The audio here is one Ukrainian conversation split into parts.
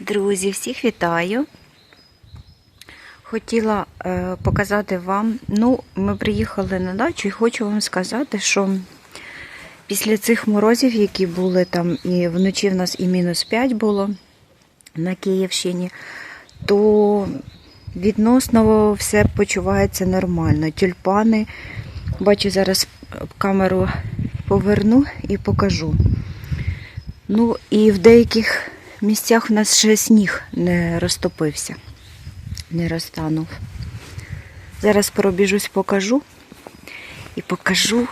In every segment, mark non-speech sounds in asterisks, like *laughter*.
Друзі, всіх вітаю. Хотіла е, показати вам. Ну, ми приїхали на дачу і хочу вам сказати, що після цих морозів, які були там, і вночі в нас і мінус 5 було на Київщині, то відносно все почувається нормально. Тюльпани, бачу, зараз камеру поверну і покажу. Ну і в деяких місцях в нас ще сніг не розтопився, не розтанув. Зараз пробіжусь, покажу. І покажу.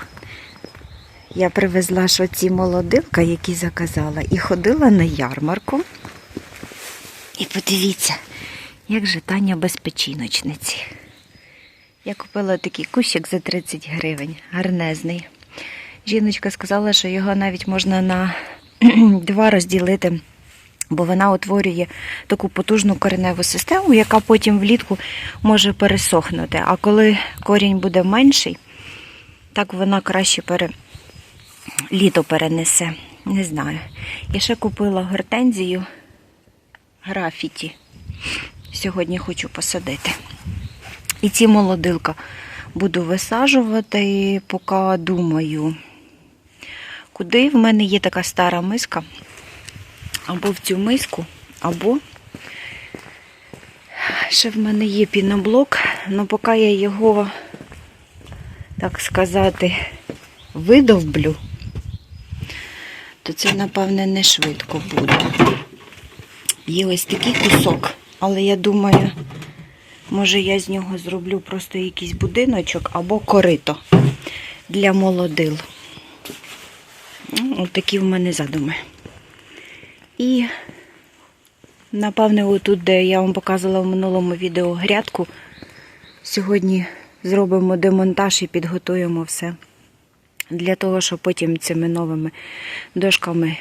Я привезла ж оці молодилка, які заказала, і ходила на ярмарку. І подивіться, як же Таня без печіночниці. Я купила такий кущик за 30 гривень, гарнезний. Жіночка сказала, що його навіть можна на *clears throat* два розділити, бо вона утворює таку потужну кореневу систему, яка потім влітку може пересохнути. А коли корінь буде менший, так вона краще пере... літо перенесе. Не знаю. Я ще купила гортензію графіті. Сьогодні хочу посадити. І ці молодилка буду висаджувати, поки думаю, куди в мене є така стара миска, або в цю миску, або ще в мене є піноблок, але поки я його, так сказати, видовблю, то це, напевне, не швидко буде. Є ось такий кусок, але я думаю, може я з нього зроблю просто якийсь будиночок або корито для молодил. Ну, Ось такі в мене задуми. І, напевне, отут, де я вам показувала в минулому відео грядку, сьогодні зробимо демонтаж і підготуємо все. Для того, щоб потім цими новими дошками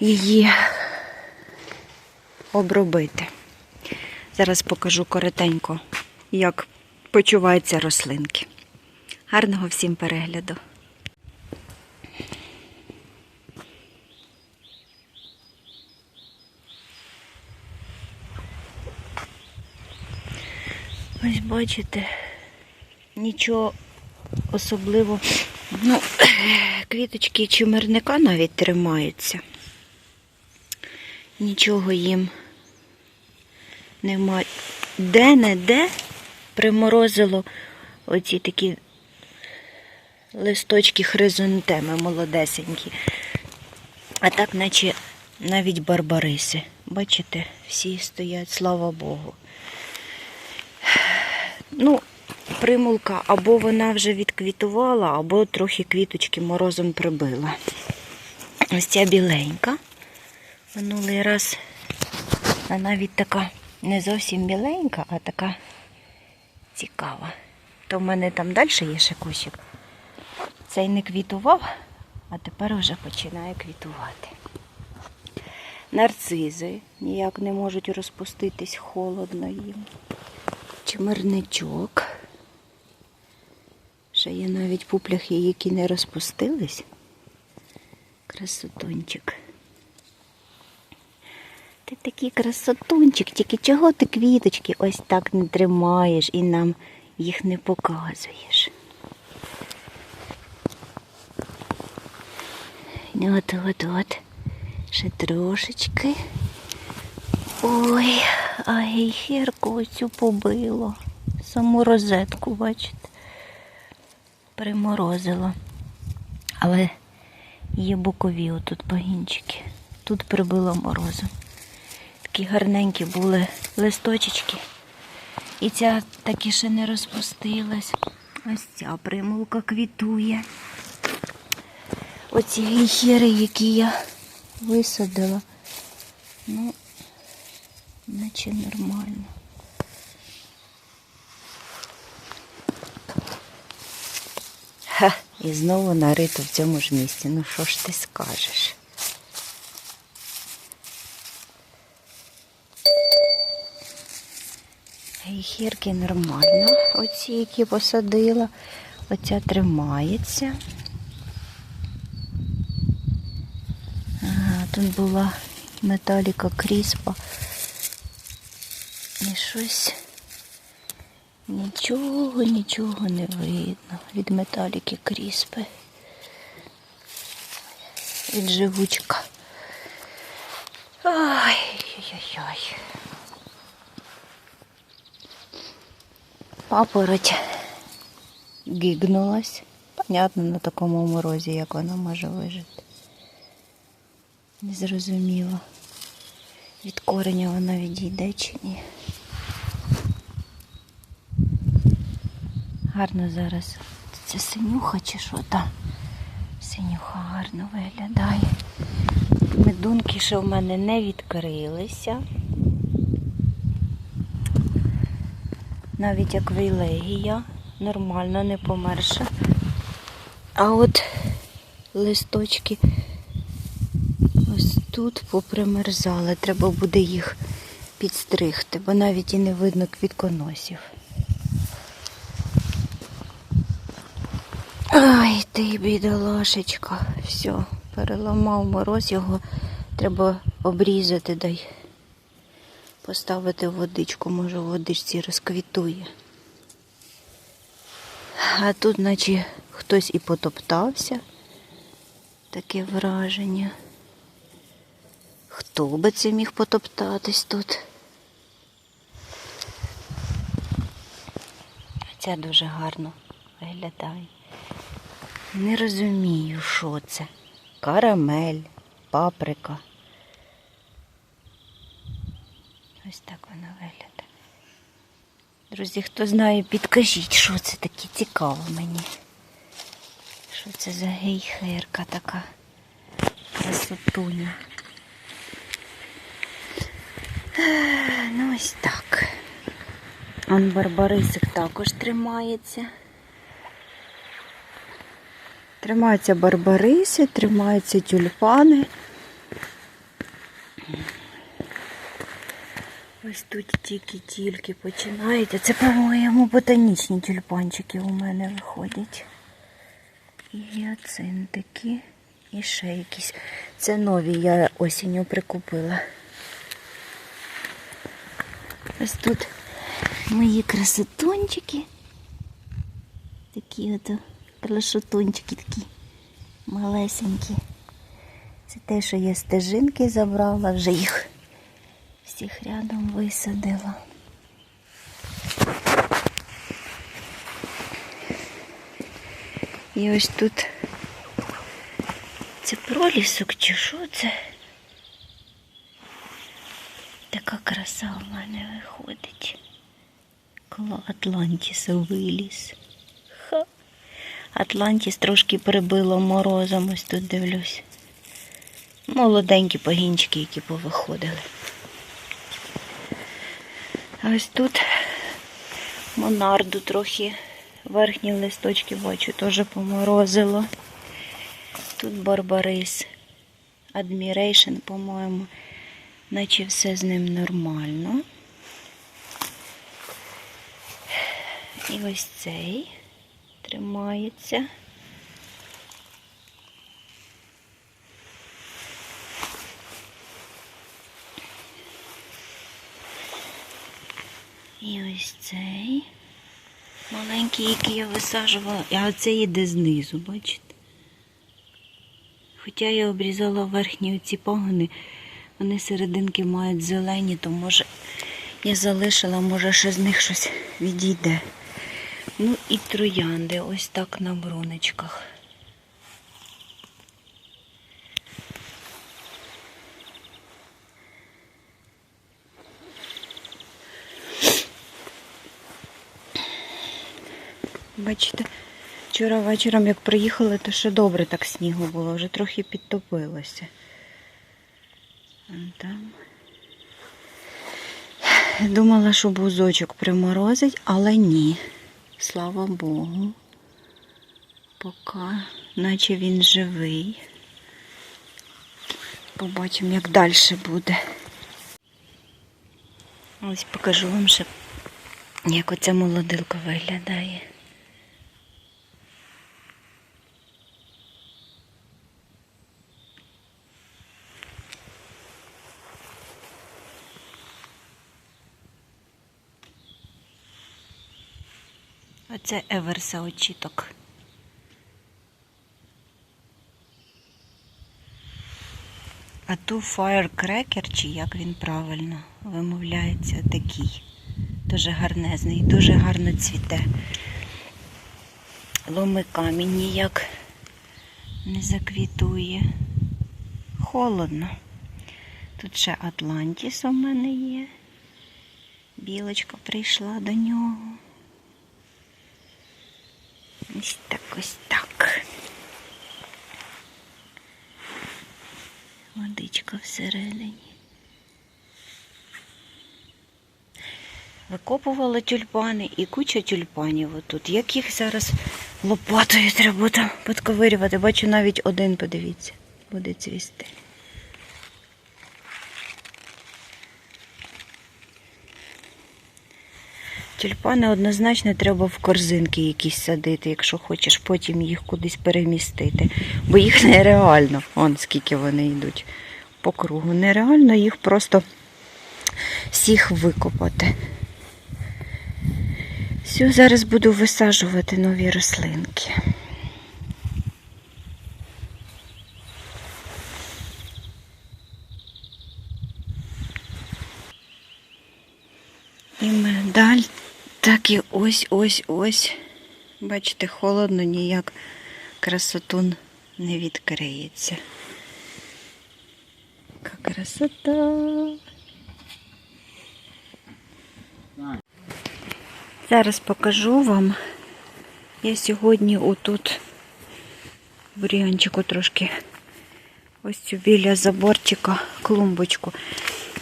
її обробити. Зараз покажу коротенько, як почуваються рослинки. Гарного всім перегляду! Ось бачите, нічого особливо. Ну, *clears throat* квіточки чимерника навіть тримаються. Нічого їм немає. Де-не-де приморозило оці такі листочки хризантеми молодесенькі. А так, наче навіть барбариси. Бачите, всі стоять, слава Богу. Ну, примулка або вона вже відквітувала, або трохи квіточки морозом прибила. Ось ця біленька. Минулий раз вона навіть така не зовсім біленька, а така цікава. То в мене там далі є ще кущик. Цей не квітував, а тепер вже починає квітувати. Нарцизи ніяк не можуть розпуститись холодно їм. Чимирничок. Ще є навіть пупляхи, які не розпустились. Красотунчик. Ти такий красотунчик, тільки чого ти квіточки ось так не тримаєш і нам їх не показуєш. От, от, от. Ще трошечки. Ой, а гейхерку оцю побило. Саму розетку, бачите, приморозило. Але є бокові отут пагінчики. Тут прибило морозом. Такі гарненькі були листочечки. І ця таки ще не розпустилась. Ось ця примулка квітує. Оці гейхери, які я висадила. Ну, наче нормально. Ха, і знову нарито в цьому ж місці. Ну що ж ти скажеш? Гейхірки нормально, оці, які посадила. Оця тримається. Ага, тут була металіка кріспа. Щось нічого, нічого не видно від металіки кріспи. Від живучка. Ай-яй-яй. Папороть гігнулась. Понятно на такому морозі, як вона може вижити. Не зрозуміло. Від кореня вона відійде чи ні. Гарно зараз. Це синюха чи що там? Синюха гарно виглядає. Медунки ще в мене не відкрилися. Навіть як вейлегія, нормально, не померша. А от листочки ось тут попримерзали. Треба буде їх підстригти, бо навіть і не видно квітконосів. Ти бідолашечка. Все, переламав мороз, його треба обрізати, дай поставити в водичку, може в водичці розквітує. А тут, наче хтось і потоптався. Таке враження. Хто би це міг потоптатись тут? Ця дуже гарно виглядає. Не розумію, що це. Карамель, паприка. Ось так вона виглядає. Друзі, хто знає, підкажіть, що це таке цікаво мені. Що це за гейхерка така красотуня. Е, Ну ось так. Он барбарисик також тримається. Тримаються барбариси, тримаються тюльпани. Ось тут тільки-тільки починається. Це, по-моєму, ботанічні тюльпанчики у мене виходять. І гіацинтики. І ще якісь. Це нові я осінню прикупила. Ось тут мої красотунчики. Такі от красотунчики такі малесенькі. Це те, що я стежинки забрала, вже їх всіх рядом висадила. І ось тут це пролісок чи що це? Така краса в мене виходить. Коло Атлантіса виліз. Атлантіс трошки прибило морозом, ось тут дивлюсь. Молоденькі пагінчики, які повиходили. Ось тут монарду трохи верхні листочки бачу, теж поморозило. Тут барбарис. Адмірейшн, по-моєму, наче все з ним нормально. І ось цей тримається. І ось цей маленький, який я висаджувала, а оцей іде знизу, бачите? Хоча я обрізала верхні оці пагони, вони серединки мають зелені, то може я залишила, може ще з них щось відійде. Ну і троянди ось так на бронечках. Бачите, вчора вечором, як приїхали, то ще добре так снігу було, вже трохи підтопилося. Там. Думала, що бузочок приморозить, але ні. Слава Богу. Поки, наче він живий. Побачимо, як далі буде. Ось покажу вам ще, як оця молодилка виглядає. Це Еверса очіток. А ту Firecracker, чи як він правильно вимовляється, такий. Дуже гарнезний, дуже гарно цвіте. Ломи камінь ніяк не заквітує. Холодно. Тут ще Атлантіс у мене є. Білочка прийшла до нього. Ось так, ось так. Водичка всередині. Викопувала тюльпани і куча тюльпанів отут. Як їх зараз лопатою треба там підковирювати. Бачу навіть один, подивіться, буде цвісти. Тюльпани однозначно треба в корзинки якісь садити, якщо хочеш потім їх кудись перемістити. Бо їх нереально, он скільки вони йдуть по кругу. Нереально їх просто всіх викопати. Все, зараз буду висаджувати нові рослинки. І медаль так і ось ось ось. Бачите, холодно ніяк красотун не відкриється. Яка красота. Зараз покажу вам. Я сьогодні отут бур'янчику трошки ось цю біля заборчика клумбочку.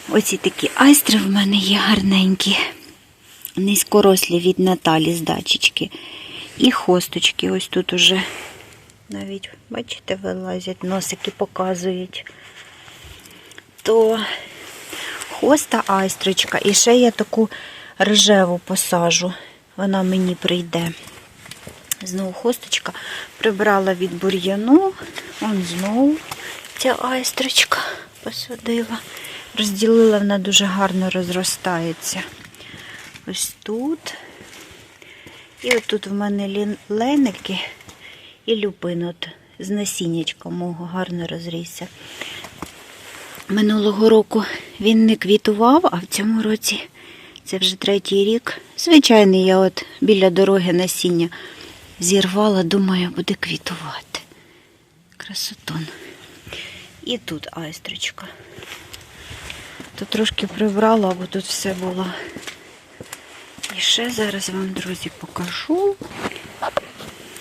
Оці такі айстри в мене є гарненькі, низькорослі від Наталі з дачечки. І хосточки ось тут уже навіть, бачите, вилазять, носики показують. То хоста айстрочка. І ще я таку рожеву посажу. Вона мені прийде. Знову хосточка прибрала від бур'яну. Он знову ця айстрочка посадила. Розділила, вона дуже гарно розростається. Ось тут. І отут в мене леники і люпин от з насіннячка мого гарно розрісся. Минулого року він не квітував, а в цьому році це вже третій рік. Звичайний, я от біля дороги насіння зірвала, думаю, буде квітувати. Красотон. І тут айстрочка. Тут трошки прибрала, бо тут все було. І ще зараз вам, друзі, покажу.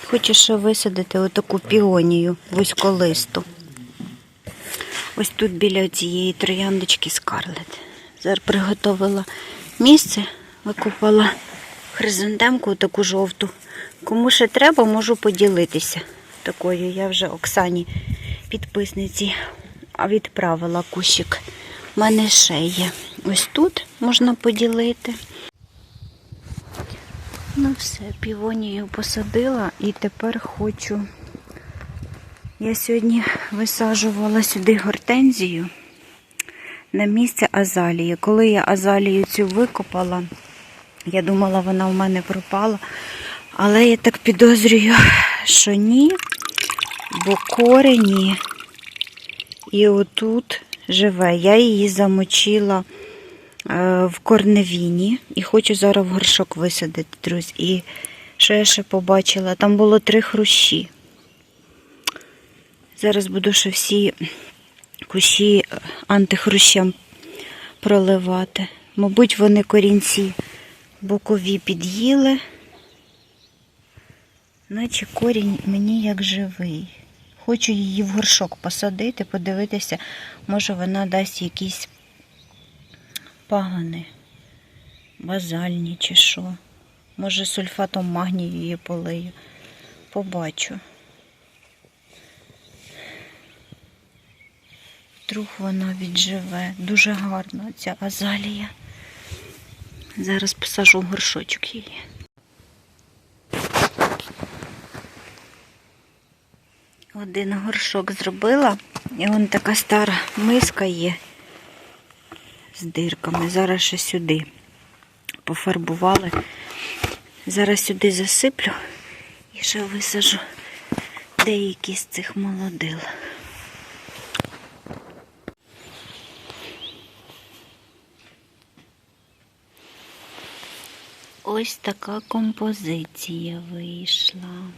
Хочу ще висадити отаку піонію вузьколисту. Ось тут біля цієї трояндочки скарлет. Зараз приготувала місце, викопала хризантемку таку жовту. Кому ще треба, можу поділитися такою. Я вже Оксані підписниці відправила кущик. У мене ще є. Ось тут можна поділити. Ну все, півонію посадила і тепер хочу. Я сьогодні висаджувала сюди гортензію на місце азалії. Коли я азалію цю викопала, я думала, вона в мене пропала. Але я так підозрюю, що ні, бо корені і отут живе. Я її замочила в корневіні і хочу зараз в горшок висадити, друзі. І що я ще побачила? Там було три хрущі. Зараз буду ще всі кущі антихрущем проливати. Мабуть, вони корінці бокові під'їли. Наче корінь мені як живий. Хочу її в горшок посадити, подивитися, може вона дасть якісь пагани, базальні чи що. Може сульфатом магнію її полию. Побачу. Вдруг вона відживе. Дуже гарна ця азалія. Зараз посажу в горшочок її. Один горшок зробила, і вон така стара миска є з дирками. Зараз ще сюди пофарбували Зараз сюди засиплю і ще висажу деякі з цих молодил. Ось така композиція вийшла.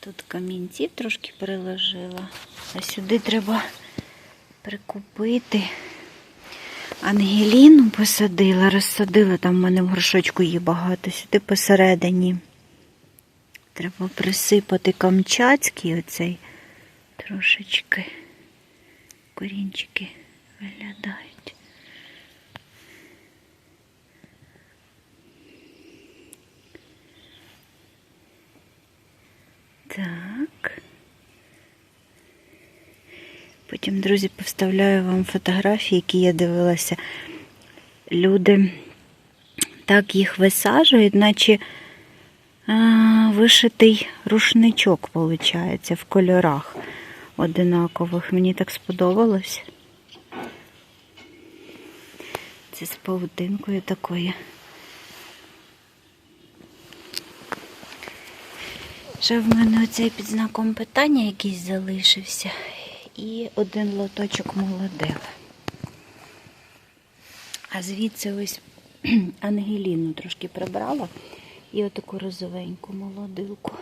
Тут камінців трошки переложила, а сюди треба прикупити. Ангеліну посадила, розсадила, там в мене в горшочку її багато, сюди посередині. Треба присипати камчатський оцей трошечки. Корінчики виглядають. Так. Потім, друзі, повставляю вам фотографії, які я дивилася. Люди так їх висаджують, наче вишитий рушничок, виходить, в кольорах одинакових. Мені так сподобалось. Це з павутинкою такою. Ще в мене оцей під знаком питання якийсь залишився. І один лоточок молодив. А звідси ось *clears throat* Ангеліну трошки прибрала і отаку розовеньку молодилку.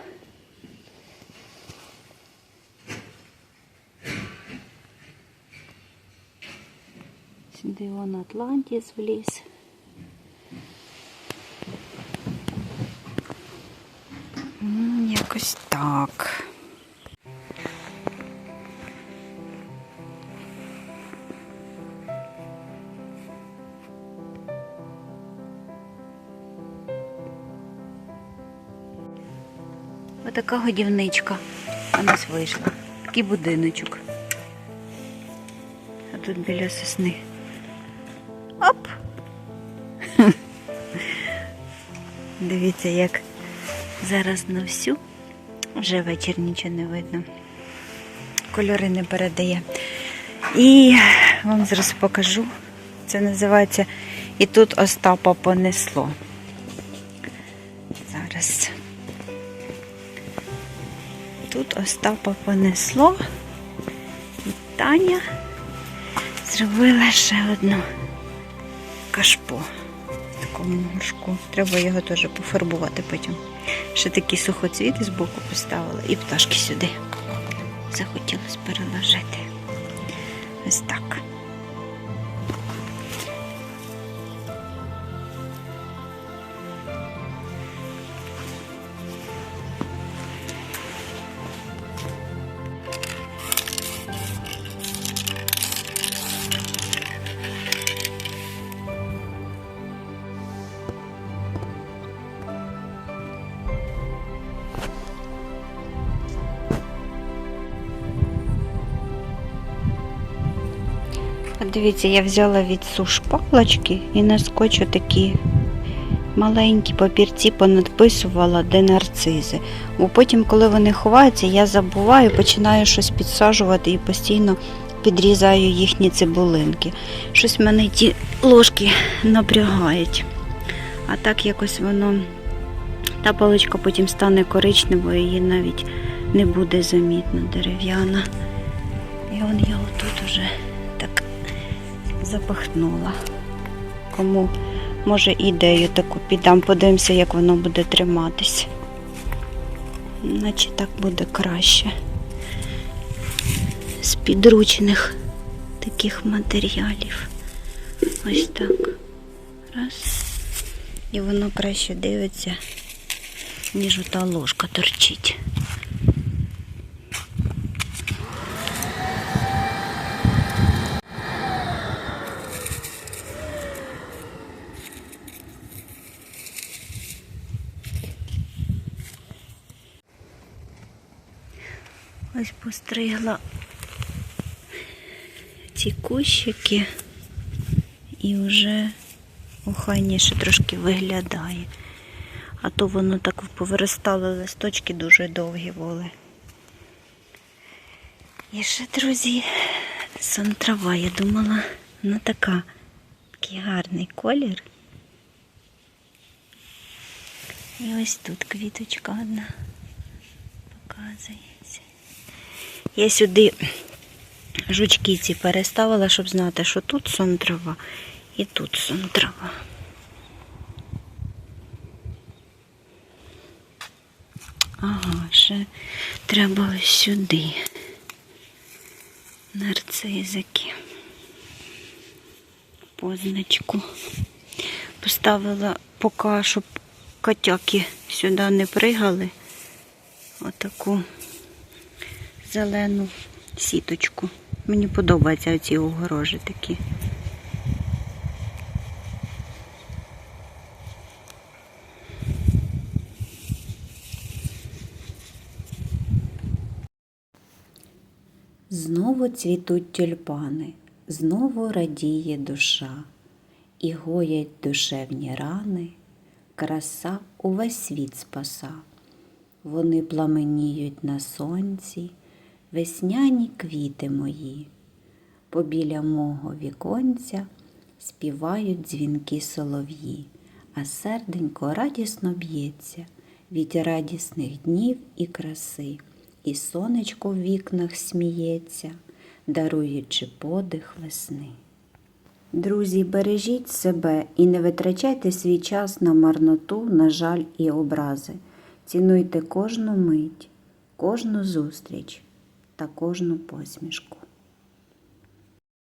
Сюди вон Атлантіс вліз. Отака годівничка у нас вийшла. Такий будиночок. А тут біля сосни. Оп! *laughs* Дивіться, як зараз на всю. Вже вечір нічого не видно. Кольори не передає. І вам зараз покажу. Це називається І тут Остапа понесло. Остапа понесло. І Таня зробила ще одну кашпо в такому горшку. Треба його теж пофарбувати потім. Ще такі сухоцвіти з боку поставила і пташки сюди. Захотілося переложити. Ось так. Дивіться, я взяла від суш палочки і на скотчу такі маленькі папірці понадписувала, де нарцизи. Бо потім, коли вони ховаються, я забуваю, починаю щось підсаджувати і постійно підрізаю їхні цибулинки. Щось мене ті ложки напрягають. А так якось воно, та паличка потім стане коричневою, її навіть не буде замітно дерев'яна. І он я отут запахнула. Кому може ідею таку піддам, подивимося, як воно буде триматись. Наче так буде краще. З підручних таких матеріалів. Ось так. Раз. І воно краще дивиться, ніж ота ложка торчить. Ось постригла ці кущики і вже охайніше трошки виглядає. А то воно так повиростало листочки дуже довгі були. І ще, друзі, сон трава, я думала, вона така, такий гарний колір. І ось тут квіточка одна показується. Я сюди жучки ці переставила, щоб знати, що тут сон трава і тут сон трава. Ага, ще треба ось сюди. Нарцизики. Позначку. Поставила поки, щоб котяки сюди не пригали. Отаку зелену сіточку. Мені подобаються оці огорожі такі. Знову цвітуть тюльпани, знову радіє душа, і гоять душевні рани, краса увесь світ спаса. Вони пламеніють на сонці, весняні квіти мої. Побіля мого віконця співають дзвінки солов'ї, а серденько радісно б'ється від радісних днів і краси, і сонечко в вікнах сміється, даруючи подих весни. Друзі, бережіть себе і не витрачайте свій час на марноту, на жаль і образи. Цінуйте кожну мить, кожну зустріч та кожну посмішку.